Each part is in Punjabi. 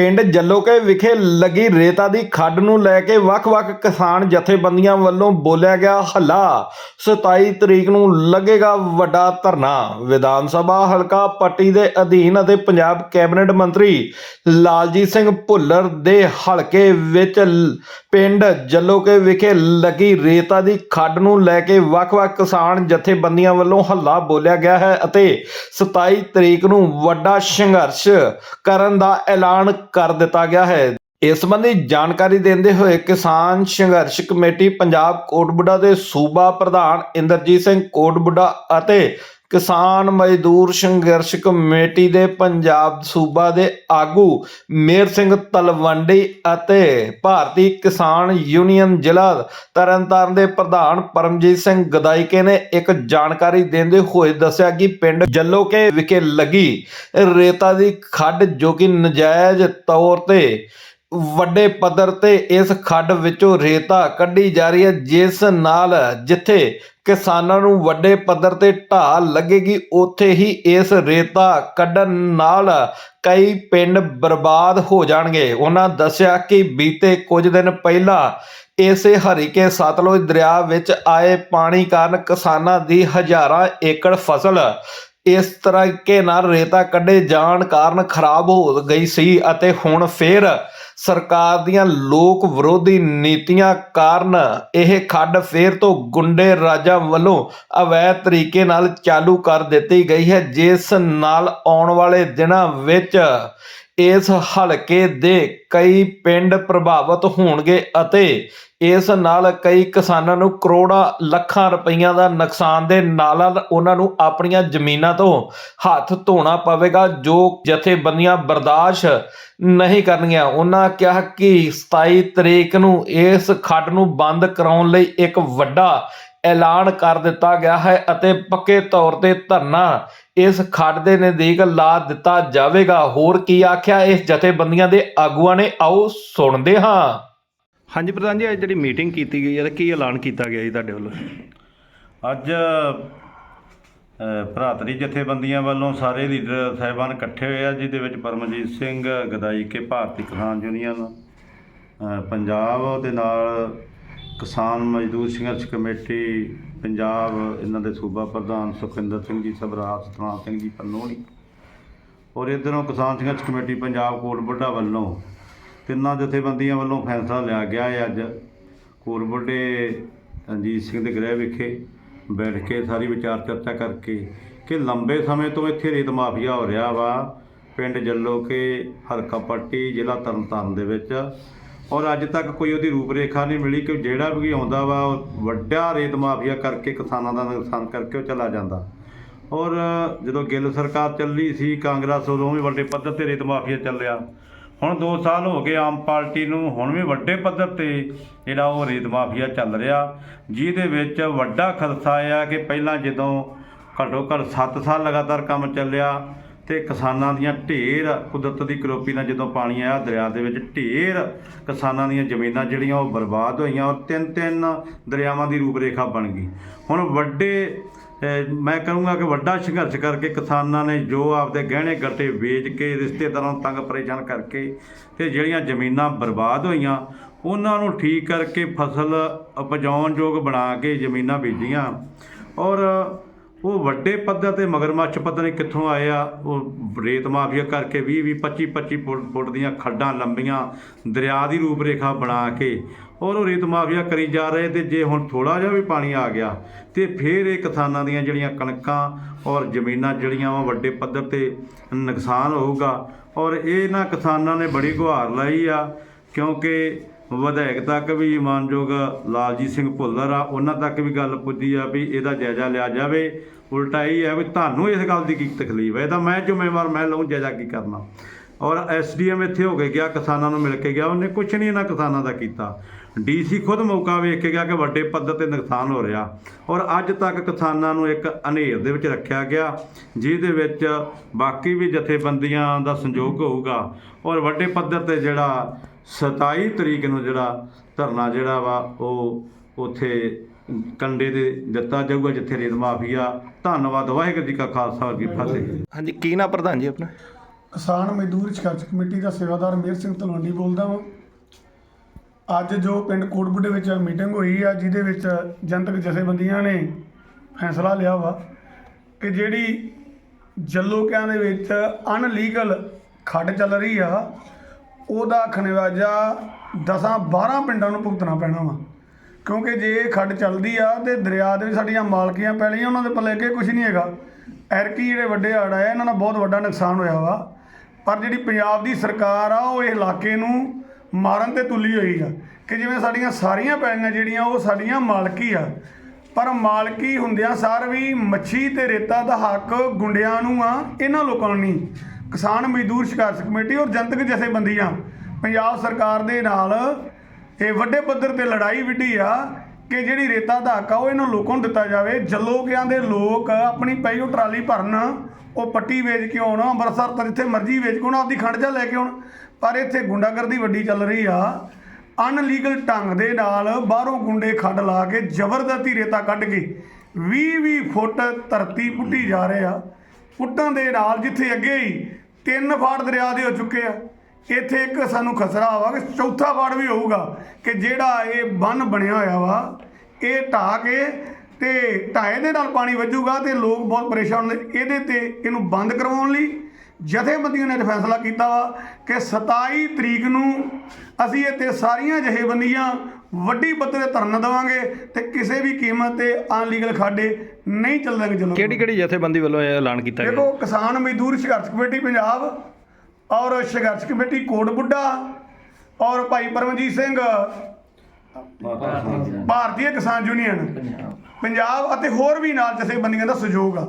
ਪਿੰਡ ਜੱਲੋਕੇ ਵਿਖੇ ਲੱਗੀ ਰੇਤਾ ਦੀ ਖੱਡ ਨੂੰ ਲੈ ਕੇ ਵੱਖ-ਵੱਖ ਕਿਸਾਨ ਜਥੇਬੰਦੀਆਂ ਵੱਲੋਂ ਬੋਲਿਆ ਗਿਆ ਹੱਲਾ। 27 ਤਰੀਕ ਨੂੰ ਲੱਗੇਗਾ ਵੱਡਾ ਧਰਨਾ। ਵਿਧਾਨ ਸਭਾ ਹਲਕਾ ਪੱਟੀ ਦੇ ਅਧੀਨ ਅਤੇ ਪੰਜਾਬ ਕੈਬਨਿਟ ਮੰਤਰੀ ਲਾਲਜੀਤ ਸਿੰਘ ਭੁੱਲਰ ਦੇ ਹਲਕੇ ਵਿੱਚ ਪਿੰਡ ਜੱਲੋਕੇ ਵਿਖੇ ਲੱਗੀ ਰੇਤਾ ਦੀ ਖੱਡ ਨੂੰ ਲੈ ਕੇ ਵੱਖ-ਵੱਖ ਕਿਸਾਨ ਜਥੇਬੰਦੀਆਂ ਵੱਲੋਂ ਹੱਲਾ ਬੋਲਿਆ ਗਿਆ ਹੈ ਅਤੇ 27 ਤਰੀਕ ਨੂੰ ਵੱਡਾ ਸੰਘਰਸ਼ ਕਰਨ ਦਾ ਐਲਾਨ ਕਰ ਦਿੱਤਾ ਗਿਆ ਹੈ। ਇਸ ਸੰਬੰਧੀ ਜਾਣਕਾਰੀ ਦਿੰਦੇ ਹੋਏ ਕਿਸਾਨ ਸੰਘਰਸ਼ ਕਮੇਟੀ ਪੰਜਾਬ ਕੋਟਬੁੱਢਾ ਦੇ ਸੂਬਾ ਪ੍ਰਧਾਨ ਇੰਦਰਜੀਤ ਸਿੰਘ ਕੋਟਬੁੱਢਾ ਅਤੇ ਕਿਸਾਨ ਮਜ਼ਦੂਰ ਸੰਘਰਸ਼ ਕਮੇਟੀ ਦੇ ਪੰਜਾਬ ਸੂਬਾ ਦੇ ਆਗੂ ਮੇਰ ਸਿੰਘ ਤਲਵੰਡੀ ਅਤੇ ਭਾਰਤੀ ਕਿਸਾਨ ਯੂਨੀਅਨ ਜ਼ਿਲ੍ਹਾ ਤਰਨਤਾਰਨ ਦੇ ਪ੍ਰਧਾਨ ਪਰਮਜੀਤ ਸਿੰਘ ਗਦਾਈਕੇ ਨੇ ਇੱਕ ਜਾਣਕਾਰੀ ਦਿੰਦੇ ਹੋਏ ਦੱਸਿਆ ਕਿ ਪਿੰਡ ਜੱਲੋਕੇ ਵਿਖੇ ਲੱਗੀ ਰੇਤਾ ਦੀ ਖੱਡ ਜੋ ਕਿ ਨਜਾਇਜ਼ ਤੌਰ ਤੇ ਵੱਡੇ ਪੱਧਰ ਤੇ ਇਸ ਖੱਡ ਵਿੱਚੋਂ ਰੇਤਾ ਕੱਢੀ ਜਾ ਰਹੀ ਹੈ, ਜਿਸ ਨਾਲ ਜਿੱਥੇ ਕਿਸਾਨਾਂ ਨੂੰ ਵੱਡੇ ਪੱਧਰ ਤੇ ਢਾਹ ਲੱਗੇਗੀ। ਉੱਥੇ ਹੀ ਇਸ ਰੇਤਾ ਕੱਢਣ ਨਾਲ ਕਈ ਪਿੰਡ ਬਰਬਾਦ ਹੋ ਜਾਣਗੇ। ਉਹਨਾਂ ਦੱਸਿਆ ਕਿ ਬੀਤੇ ਕੁਝ ਦਿਨ ਪਹਿਲਾਂ ਇਸੇ ਹਰੀਕੇ ਸਤਲੁਜ ਦਰਿਆ ਵਿੱਚ ਆਏ ਪਾਣੀ ਕਾਰਨ ਕਿਸਾਨਾਂ ਦੀ ਹਜ਼ਾਰਾਂ ਏਕੜ ਫਸਲ ਇਸ ਤਰੀਕੇ ਨਾਲ ਰੇਤਾ ਕੱਢੇ ਜਾਣ ਕਾਰਨ ਖਰਾਬ ਹੋ ਗਈ ਸੀ ਅਤੇ ਹੁਣ ਫੇਰ ਸਰਕਾਰ ਦੀਆਂ ਲੋਕ ਵਿਰੋਧੀ ਨੀਤੀਆਂ ਕਾਰਨ ਇਹ ਖੱਡ ਫੇਰ ਤੋਂ ਗੁੰਡੇ ਰਾਜਾਂ ਵੱਲੋਂ ਅਵੈਧ ਤਰੀਕੇ ਨਾਲ ਚਾਲੂ ਕਰ ਦਿੱਤੀ ਗਈ ਹੈ, ਜਿਸ ਨਾਲ ਆਉਣ ਵਾਲੇ ਦਿਨਾਂ ਵਿੱਚ ਇਸ ਹਲਕੇ ਦੇ ਕਈ ਪਿੰਡ ਪ੍ਰਭਾਵਿਤ ਹੋਣਗੇ ਅਤੇ ਇਸ ਨਾਲ ਕਈ ਕਿਸਾਨਾਂ ਨੂੰ ਕਰੋੜਾਂ ਲੱਖਾਂ ਰੁਪਈਆਂ ਦਾ ਨੁਕਸਾਨ ਦੇ ਨਾਲ ਨਾਲ ਉਹਨਾਂ ਨੂੰ ਆਪਣੀਆਂ ਜ਼ਮੀਨਾਂ ਤੋਂ ਹੱਥ ਧੋਣਾ ਪਵੇਗਾ, ਜੋ ਜਥੇਬੰਦੀਆਂ ਬਰਦਾਸ਼ਤ ਨਹੀਂ ਕਰਨਗੀਆਂ। ਉਹਨਾਂ ਕਿਹਾ ਕਿ 27 ਤਰੀਕ ਨੂੰ ਇਸ ਖੱਡ ਨੂੰ ਬੰਦ ਕਰਾਉਣ ਲਈ ਇੱਕ ਵੱਡਾ ਐਲਾਨ ਕਰ ਦਿੱਤਾ ਗਿਆ ਹੈ ਅਤੇ ਪੱਕੇ ਤੌਰ ਤੇ ਧਰਨਾ ਇਸ ਖੱਡ ਦੇ ਨਜ਼ਦੀਕ ਲਾ ਦਿੱਤਾ ਜਾਵੇਗਾ। ਹੋਰ ਕੀ ਆਖਿਆ? ਇਸ ਜਥੇਬੰਦੀਆਂ ਦੇ ਆਗੂਆਂ ਨੇ ਆਓ ਸੁਣਦੇ ਹਾਂ। ਹਾਂਜੀ ਪ੍ਰਧਾਨ ਜੀ ਅੱਜ ਜਿਹੜੀ ਮੀਟਿੰਗ ਕੀਤੀ ਗਈ ਹੈ ਤਾਂ ਕੀ ਐਲਾਨ ਕੀਤਾ ਗਿਆ ਜੀ ਤੁਹਾਡੇ ਵੱਲੋਂ? ਅੱਜ ਭਰਾਤਰੀ ਜਥੇਬੰਦੀਆਂ ਵੱਲੋਂ ਸਾਰੇ ਲੀਡਰ ਸਾਹਿਬਾਨ ਇਕੱਠੇ ਹੋਏ ਆ ਜਿਹਦੇ ਵਿੱਚ ਪਰਮਜੀਤ ਸਿੰਘ ਗਦਾਈ ਕੇ ਭਾਰਤੀ ਕਿਸਾਨ ਯੂਨੀਅਨ ਪੰਜਾਬ ਦੇ ਨਾਲ ਕਿਸਾਨ ਮਜ਼ਦੂਰ ਸੰਘਰਸ਼ ਕਮੇਟੀ ਪੰਜਾਬ ਇਹਨਾਂ ਦੇ ਸੂਬਾ ਪ੍ਰਧਾਨ ਸੁਖਿੰਦਰ ਸਿੰਘ ਜੀ ਸਭਰਾਜ ਸਤਨਾਮ ਸਿੰਘ ਜੀ ਪੰਨੋਣੀ ਔਰ ਇੱਧਰੋਂ ਕਿਸਾਨ ਸੰਘਰਸ਼ ਕਮੇਟੀ ਪੰਜਾਬ ਕੋਟਬੁੱਢਾ ਵੱਲੋਂ ਤਿੰਨਾਂ ਜਥੇਬੰਦੀਆਂ ਵੱਲੋਂ ਫੈਸਲਾ ਲਿਆ ਗਿਆ ਹੈ ਅੱਜ? ਕੋਟਬੁੱਢੇ ਰਣਜੀਤ ਸਿੰਘ ਦੇ ਗ੍ਰਹਿ ਵਿਖੇ ਬੈਠ ਕੇ ਸਾਰੀ ਵਿਚਾਰ ਚਰਚਾ ਕਰਕੇ ਕਿ ਲੰਬੇ ਸਮੇਂ ਤੋਂ ਇੱਥੇ ਰੇਤ ਮਾਫੀਆ ਹੋ ਰਿਹਾ ਵਾ, ਪਿੰਡ ਜੱਲੋ ਕੇ, ਹਲਕਾ ਪੱਟੀ, ਜ਼ਿਲ੍ਹਾ ਤਰਨਤਾਰਨ ਦੇ ਵਿੱਚ। ਔਰ ਅੱਜ ਤੱਕ ਕੋਈ ਉਹਦੀ ਰੂਪਰੇਖਾ ਨਹੀਂ ਮਿਲੀ ਕਿ ਜਿਹੜਾ ਵੀ ਆਉਂਦਾ ਵਾ, ਉਹ ਵੱਡਾ ਰੇਤ ਮਾਫੀਆ ਕਰਕੇ ਕਿਸਾਨਾਂ ਦਾ ਨੁਕਸਾਨ ਕਰਕੇ ਉਹ ਚਲਾ ਜਾਂਦਾ। ਔਰ ਜਦੋਂ ਗਿੱਲ ਸਰਕਾਰ ਚੱਲੀ ਸੀ, ਕਾਂਗਰਸ ਉਦੋਂ ਵੀ ਵੱਡੇ ਪੱਧਰ ਤੇ ਰੇਤ ਮਾਫੀਆ ਚੱਲਿਆ। ਹੁਣ 2 ਸਾਲ ਹੋ ਗਏ ਆਮ ਪਾਰਟੀ ਨੂੰ, ਹੁਣ ਵੀ ਵੱਡੇ ਪੱਧਰ ਤੇ ਜਿਹੜਾ ਉਹ ਰੇਤ ਮਾਫੀਆ ਚੱਲ ਰਿਹਾ। ਜਿਹਦੇ ਵਿੱਚ ਵੱਡਾ ਖਦਸ਼ਾ ਆ ਕਿ ਪਹਿਲਾਂ ਜਦੋਂ ਘੱਟੋ ਘੱਟ 7 ਸਾਲ ਲਗਾਤਾਰ ਕੰਮ ਚੱਲਿਆ ਤੇ ਕਿਸਾਨਾਂ ਦੀਆਂ ਢੇਰ ਕੁਦਰਤ ਦੀ ਕਰੋਪੀ ਨਾਲ ਜਦੋਂ ਪਾਣੀ ਆਇਆ, ਦਰਿਆ ਦੇ ਵਿੱਚ ਢੇਰ ਕਿਸਾਨਾਂ ਦੀਆਂ ਜ਼ਮੀਨਾਂ ਜਿਹੜੀਆਂ ਉਹ ਬਰਬਾਦ ਹੋਈਆਂ ਔਰ ਤਿੰਨ ਤਿੰਨ ਦਰਿਆਵਾਂ ਦੀ ਰੂਪਰੇਖਾ ਬਣ ਗਈ। ਹੁਣ ਵੱਡੇ ਮੈਂ ਕਹੂੰਗਾ ਕਿ ਵੱਡਾ ਸੰਘਰਸ਼ ਕਰਕੇ ਕਿਸਾਨਾਂ ਨੇ ਜੋ ਆਪਦੇ ਗਹਿਣੇ ਗੱਟੇ ਵੇਚ ਕੇ, ਰਿਸ਼ਤੇਦਾਰਾਂ ਨੂੰ ਤੰਗ ਪਰੇਸ਼ਾਨ ਕਰਕੇ ਤੇ ਜਿਹੜੀਆਂ ਜ਼ਮੀਨਾਂ ਬਰਬਾਦ ਹੋਈਆਂ, ਉਹਨਾਂ ਨੂੰ ਠੀਕ ਕਰਕੇ ਫਸਲ ਉਪਜਾਉਣ ਯੋਗ ਬਣਾ ਕੇ ਜ਼ਮੀਨਾਂ ਬੀਜੀਆਂ। ਔਰ ਉਹ ਵੱਡੇ ਪੱਧਰ ਤੇ ਮਗਰਮੱਛ ਪਤਾ ਨਹੀਂ ਕਿੱਥੋਂ ਆਏ ਆ, ਉਹ ਰੇਤ ਮਾਫੀਆ ਕਰਕੇ 20 20 25 25 ਫੁੱਟ ਫੁੱਟ ਦੀਆਂ ਖੱਡਾਂ ਲੰਬੀਆਂ ਦਰਿਆ ਦੀ ਰੂਪਰੇਖਾ ਬਣਾ ਕੇ ਔਰ ਉਹ ਰੇਤ ਮਾਫੀਆ ਕਰੀ ਜਾ ਰਹੇ ਤੇ ਜੇ ਹੁਣ ਥੋੜਾ ਜਿਹਾ ਵੀ ਪਾਣੀ ਆ ਗਿਆ ਤੇ ਫਿਰ ਇਹ ਕਿਸਾਨਾਂ ਦੀਆਂ ਜਿਹੜੀਆਂ ਕਣਕਾਂ ਔਰ ਜ਼ਮੀਨਾਂ ਜਿਹੜੀਆਂ ਵਾ ਵੱਡੇ ਪੱਧਰ ਤੇ ਨੁਕਸਾਨ ਹੋਊਗਾ ਔਰ ਇਹਨਾਂ ਕਿਸਾਨਾਂ ਨੇ ਬੜੀ ਗੁਹਾਰ ਲਾਈ ਆ ਕਿਉਂਕਿ ਵਿਧਾਇਕ ਤੱਕ ਵੀ ਮਾਨਯੋਗ ਲਾਲਜੀਤ ਸਿੰਘ ਭੁੱਲਰ ਆ, ਉਹਨਾਂ ਤੱਕ ਵੀ ਗੱਲ ਪੁੱਜੀ ਆ ਵੀ ਇਹਦਾ ਜਾਇਜ਼ਾ ਲਿਆ ਜਾਵੇ। ਉਲਟਾ ਇਹ ਹੈ ਵੀ ਤੁਹਾਨੂੰ ਇਸ ਗੱਲ ਦੀ ਕੀ ਤਕਲੀਫ ਹੈ ਇਹਦਾ ਮੈਂ ਜ਼ਿੰਮੇਵਾਰ ਮੈਂ ਲਊਂ, ਜਾਇਜ਼ਾ ਕੀ ਕਰਨਾ? ਔਰ ਐਸਡੀਐਮ ਇੱਥੇ ਹੋ ਕੇ ਗਿਆ, ਕਿਸਾਨਾਂ ਨੂੰ ਮਿਲ ਕੇ ਗਿਆ। ਉਹਨੇ ਕੁਝ ਨਹੀਂ ਇਹਨਾਂ ਕਿਸਾਨਾਂ ਦਾ ਕੀਤਾ। ਡੀਸੀ ਖੁਦ ਮੌਕਾ ਵੇਖ ਕੇ ਗਿਆ ਕਿ ਵੱਡੇ ਪੱਧਰ ਤੇ ਨੁਕਸਾਨ ਹੋ ਰਿਹਾ। ਔਰ ਅੱਜ ਤੱਕ ਕਿਸਾਨਾਂ ਨੂੰ ਇੱਕ ਹਨੇਰ ਦੇ ਵਿੱਚ ਰੱਖਿਆ ਗਿਆ, ਜਿਹਦੇ ਵਿੱਚ ਬਾਕੀ ਵੀ ਜਥੇਬੰਦੀਆਂ ਦਾ ਸੰਯੋਗ ਹੋਊਗਾ। ਔਰ ਵੱਡੇ ਪੱਧਰ ਤੇ ਜਿਹੜਾ 27 ਤਰੀਕ ਨੂੰ ਜਿਹੜਾ ਧਰਨਾ ਜਿਹੜਾ ਵਾ, ਉਹ ਉਥੇ ਕੰਡੇ ਤੇ ਦਿੱਤਾ ਜਾਊਗਾ, ਜਿੱਥੇ ਰੇਤ ਮਾਫੀਆ। ਧੰਨਵਾਦ, ਵਾਹਿਗੁਰੂ ਜੀ ਕਾ ਖਾਲਸਾ ਜੀ ਫਤਿਹ। ਹਾਂਜੀ, ਕੀ ਨਾ ਪ੍ਰਧਾਨ ਜੀ ਆਪਣਾ? ਕਿਸਾਨ ਮਜ਼ਦੂਰ ਸੰਘਰਸ਼ ਕਮੇਟੀ ਦਾ ਸੇਵਾਦਾਰ ਮੇਰ ਸਿੰਘ ਤਲਵੰਡੀ ਬੋਲਦਾ ਹਾਂ ਅੱਜ ਜੋ ਪਿੰਡ ਕੋਟਬੁੱਢੇ ਵਿੱਚ ਮੀਟਿੰਗ ਹੋਈ ਆ, ਜਿਹਦੇ ਵਿੱਚ ਜਨਤਕ ਜਥੇਬੰਦੀਆਂ ਨੇ ਫੈਸਲਾ ਲਿਆ ਵਾ ਕਿ ਜਿਹੜੀ ਜੱਲੋਕਿਆਂ ਦੇ ਵਿੱਚ ਅਨਲੀਗਲ ਖੱਡ ਚੱਲ ਰਹੀ ਆ, ਉਹਦਾ ਖਨਿਵਾਜਾ 10 12 ਪਿੰਡਾਂ ਨੂੰ ਭੁਗਤਣਾ ਪੈਣਾ ਵਾ। ਕਿਉਂਕਿ ਜੇ ਖੱਡ ਚੱਲਦੀ ਆ ਤੇ ਦਰਿਆ ਦੇ ਵੀ ਸਾਡੀਆਂ ਮਾਲਕੀਆਂ ਪੈ ਲਈਆਂ ਉਹਨਾਂ ਦੇ ਪੱਲੇ ਅੱਗੇ ਕੁਝ ਨਹੀਂ ਹੈਗਾ। ਐਰਕੀ ਜਿਹੜੇ ਵੱਡੇ ਹੜ੍ਹ ਆਏ, ਇਹਨਾਂ ਦਾ ਬਹੁਤ ਵੱਡਾ ਨੁਕਸਾਨ ਹੋਇਆ ਵਾ। ਪਰ ਜਿਹੜੀ ਪੰਜਾਬ ਦੀ ਸਰਕਾਰ ਆ, ਉਹ ਇਹ ਇਲਾਕੇ ਨੂੰ ਮਾਰਨ ਤੇ ਤੁਲੀ ਹੋਈ ਆ ਕਿ ਜਿਵੇਂ ਸਾਡੀਆਂ ਸਾਰੀਆਂ ਪੈਲੀਆਂ ਜਿਹੜੀਆਂ, ਉਹ ਸਾਡੀਆਂ ਮਾਲਕੀ ਆ। ਪਰ ਮਾਲਕੀ ਹੁੰਦਿਆਂ ਸਾਰ ਵੀ ਮੱਛੀ ਤੇ ਰੇਤਾ ਦਾ ਹੱਕ ਗੁੰਡਿਆਂ ਨੂੰ ਆ, ਇਹਨਾਂ ਲੋਕਾਂ ਨੂੰ ਨਹੀਂ। ਕਿਸਾਨ ਮਜ਼ਦੂਰ ਸੰਘਰਸ਼ ਕਮੇਟੀ ਔਰ ਜਨਤਕ ਜਥੇਬੰਦੀਆਂ, ਪੰਜਾਬ ਸਰਕਾਰ ਦੇ ਨਾਲ ਇਹ ਵੱਡੇ ਪੱਧਰ ਤੇ ਲੜਾਈ ਵਿੱਢੀ ਆ ਕਿ ਜਿਹੜੀ ਰੇਤਾ ਦਾ ਹੱਕ ਆ, ਉਹ ਇਹਨਾਂ ਲੋਕਾਂ ਨੂੰ ਦਿੱਤਾ ਜਾਵੇ। ਜਲੋਕਿਆਂ ਦੇ ਲੋਕ ਆਪਣੀ ਪਈ ਉਹ ਟਰਾਲੀ ਭਰਨ, ਉਹ ਪੱਟੀ ਵੇਚ ਕੇ ਆਉਣ, ਅੰਮ੍ਰਿਤਸਰ ਤਾਂ ਜਿੱਥੇ ਮਰਜ਼ੀ ਵੇਚ ਕੇ ਆਉਣ, ਆਪਦੀ ਖੰਡ ਜਾ ਲੈ ਕੇ ਆਉਣ। ਪਰ ਇੱਥੇ ਗੁੰਡਾਗਰਦੀ ਵੱਡੀ ਚੱਲ ਰਹੀ ਆ। ਅਨਲੀਗਲ ਢੰਗ ਦੇ ਨਾਲ ਬਾਹਰੋਂ ਗੁੰਡੇ ਖੱਡ ਲਾ ਕੇ ਜ਼ਬਰਦਸਤੀ ਰੇਤਾ ਕੱਢ ਕੇ 20-20 ਫੁੱਟ ਧਰਤੀ ਪੁੱਟੀ ਜਾ ਰਹੇ ਆ। ਪੁੱਟਾਂ ਦੇ ਨਾਲ ਜਿੱਥੇ ਅੱਗੇ ਹੀ ਤਿੰਨ ਫਾੜ ਦਰਿਆ ਦੇ ਹੋ ਚੁੱਕੇ ਆ। ਇੱਥੇ ਇੱਕ ਸਾਨੂੰ ਖਸਰਾ ਵਾ ਕਿ ਚੌਥਾ ਫਾੜ ਵੀ ਹੋਊਗਾ ਕਿ ਜਿਹੜਾ ਇਹ ਬੰਨ ਬਣਿਆ ਹੋਇਆ ਵਾ ਇਹ ਢਾਹ ਕੇ ਤੇ ਢਾਏ ਦੇ ਨਾਲ ਪਾਣੀ ਵੱਜੂਗਾ ਤੇ ਲੋਕ ਬਹੁਤ ਪਰੇਸ਼ਾਨ ਨੇ ਇਹਦੇ ਤੇ ਇਹਨੂੰ ਬੰਦ ਕਰਵਾਉਣ ਲਈ ਜਥੇਬੰਦੀਆਂ ਨੇ ਫੈਸਲਾ ਕੀਤਾ ਵਾ ਕਿ 27 ਤਰੀਕ ਨੂੰ ਅਸੀਂ ਇੱਥੇ ਸਾਰੀਆਂ ਜਥੇਬੰਦੀਆਂ ਵੱਡੀ ਪੱਧਰ ਤੇ ਧਰਨਾ ਦੇਵਾਂਗੇ ਤੇ ਕਿਸੇ ਵੀ ਕੀਮਤ ਤੇ ਅਨਲੀਗਲ ਖਾਡੇ ਨਹੀਂ ਚੱਲਣਗੇ ਚਲੋ ਕਿਹੜੀ ਕਿਹੜੀ ਜਥੇਬੰਦੀ ਵੱਲੋਂ ਇਹ ਐਲਾਨ ਕੀਤਾ ਗਿਆ? ਦੇਖੋ ਕਿਸਾਨ ਮਜ਼ਦੂਰ ਸੰਘਰਸ਼ ਕਮੇਟੀ ਪੰਜਾਬ ਔਰ ਸੰਘਰਸ਼ ਕਮੇਟੀ ਕੋਟ ਬੁੱਢਾ, ਔਰ ਭਾਈ ਪਰਮਜੀਤ ਸਿੰਘ, ਭਾਰਤੀ ਕਿਸਾਨ ਯੂਨੀਅਨ, ਪੰਜਾਬ ਅਤੇ ਹੋਰ ਵੀ ਨਾਲ ਜਥੇਬੰਦੀਆਂ ਦਾ ਸਹਿਯੋਗ ਆ।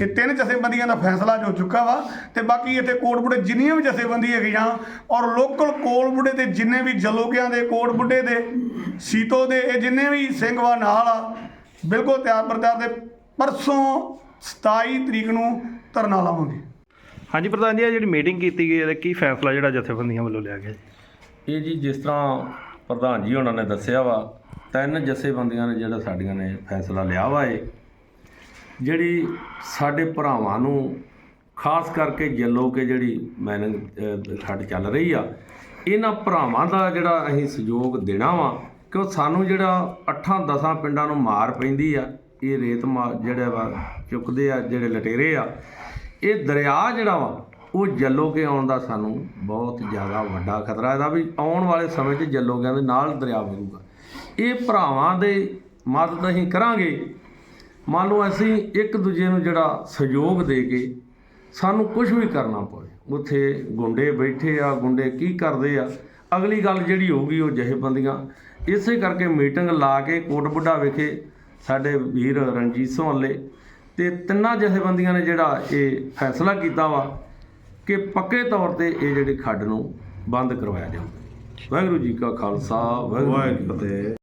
ਇਹ ਤਿੰਨ ਜਥੇਬੰਦੀਆਂ ਦਾ ਫੈਸਲਾ ਜੋ ਚੁੱਕਾ ਵਾ ਤੇ ਬਾਕੀ ਇੱਥੇ ਕੋਟ ਬੁੱਢੇ ਜਿੰਨੀਆਂ ਵੀ ਜਥੇਬੰਦੀ ਹੈਗੀਆਂ ਔਰ ਲੋਕਲ ਕੋਲ ਬੁੱਢੇ ਤੇ ਜਿੰਨੇ ਵੀ ਜਲੋਕਿਆਂ ਦੇ, ਕੋਟ ਬੁੱਢੇ ਦੇ, ਸੀਤੋ ਦੇ, ਇਹ ਜਿੰਨੇ ਵੀ ਸਿੰਘ ਵਾ ਨਾਲ ਆ, ਬਿਲਕੁਲ ਤਿਆਰ ਪ੍ਰਤਿਆਰ ਦੇ ਪਰਸੋਂ 27 ਤਰੀਕ ਨੂੰ ਧਰਨਾ ਲਾਵਾਂਗੇ। ਹਾਂਜੀ ਪ੍ਰਧਾਨ ਜੀ ਇਹ ਜਿਹੜੀ ਮੀਟਿੰਗ ਕੀਤੀ ਗਈ ਇਹਦਾ ਕੀ ਫੈਸਲਾ ਜਿਹੜਾ ਜਥੇਬੰਦੀਆਂ ਵੱਲੋਂ ਲਿਆ ਗਿਆ ਜੀ? ਇਹ ਜੀ ਜਿਸ ਤਰ੍ਹਾਂ ਪ੍ਰਧਾਨ ਜੀ ਉਹਨਾਂ ਨੇ ਦੱਸਿਆ ਵਾ ਤਿੰਨ ਜਥੇਬੰਦੀਆਂ ਨੇ ਜਿਹੜਾ ਸਾਡੀਆਂ ਨੇ ਫੈਸਲਾ ਲਿਆ ਵਾ ਇਹ ਜਿਹੜੀ ਸਾਡੇ ਭਰਾਵਾਂ ਨੂੰ ਖਾਸ ਕਰਕੇ ਜੱਲੋ ਕੇ ਜਿਹੜੀ ਮੈਨਿੰਗ ਅਹ, ਚੱਲ ਰਹੀ ਆ ਇਹਨਾਂ ਭਰਾਵਾਂ ਦਾ ਜਿਹੜਾ ਅਸੀਂ ਸਹਿਯੋਗ ਦੇਣਾ ਵਾ ਕਿ ਉਹ ਸਾਨੂੰ ਜਿਹੜਾ 8-10 ਪਿੰਡਾਂ ਨੂੰ ਮਾਰ ਪੈਂਦੀ ਆ ਇਹ ਰੇਤ ਮਾ ਜਿਹੜਾ ਵਾ ਚੁੱਕਦੇ ਆ ਜਿਹੜੇ ਲਟੇਰੇ ਆ ਇਹ ਦਰਿਆ ਜਿਹੜਾ ਵਾ, ਉਹ ਜੱਲੋ ਕੇ ਆਉਣ ਦਾ ਸਾਨੂੰ ਬਹੁਤ ਜ਼ਿਆਦਾ ਵੱਡਾ ਖਤਰਾ ਇਹਦਾ ਵੀ ਆਉਣ ਵਾਲੇ ਸਮੇਂ 'ਚ ਜੱਲੋਕਿਆਂ ਦੇ ਨਾਲ ਦਰਿਆ ਵਗੂਗਾ ਇਹ ਭਰਾਵਾਂ ਦੇ ਮਦਦ ਅਸੀਂ ਕਰਾਂਗੇ। ਮੰਨ ਲਓ ਅਸੀਂ ਇੱਕ ਦੂਜੇ ਨੂੰ ਜਿਹੜਾ ਸਹਿਯੋਗ ਦੇ ਕੇ ਸਾਨੂੰ ਕੁਝ ਵੀ ਕਰਨਾ ਪਵੇ। ਉੱਥੇ ਗੁੰਡੇ ਬੈਠੇ ਆ, ਗੁੰਡੇ ਕੀ ਕਰਦੇ ਆ, ਅਗਲੀ ਗੱਲ ਜਿਹੜੀ ਹੋਊਗੀ ਉਹ ਜਹੇਬੰਦੀਆਂ ਇਸੇ ਕਰਕੇ ਮੀਟਿੰਗ ਲਾ ਕੇ ਕੋਟ ਬੁੱਢਾ ਵਿਖੇ ਸਾਡੇ ਵੀਰ ਰਣਜੀਤ ਸੋਹਲੇ ਤੇ ਤਿੰਨਾਂ ਜਥੇਬੰਦੀਆਂ ਨੇ ਜਿਹੜਾ ਇਹ ਫੈਸਲਾ ਕੀਤਾ ਵਾ ਕਿ ਪੱਕੇ ਤੌਰ ਤੇ ਇਹ ਜਿਹੜੇ ਖੱਡ ਨੂੰ ਬੰਦ ਕਰਵਾਇਆ ਜਾਊਗਾ ਵਾਹਿਗੁਰੂ ਜੀ ਕਾ ਖਾਲਸਾ ਵਾਹਿਗੁਰੂ ਜੀ ਕੀ ਫਤਿਹ।